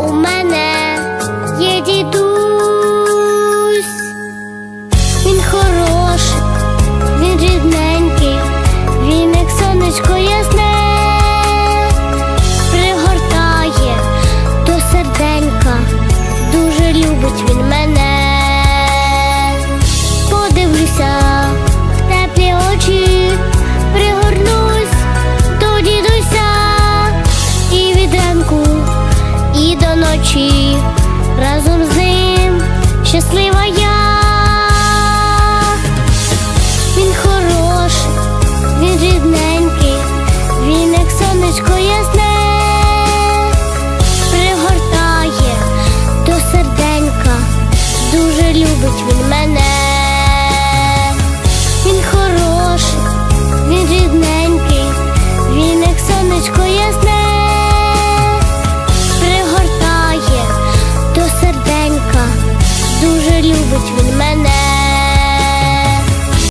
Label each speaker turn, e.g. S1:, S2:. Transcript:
S1: у мене є дідусь. Він хороший, він рідненький, він як сонечко ясне, пригортає до серденька, дуже любить він мене. любить він мене, він хороший, він рідненький, він як сонечко ясне, пригортає до серденька, дуже любить він мене.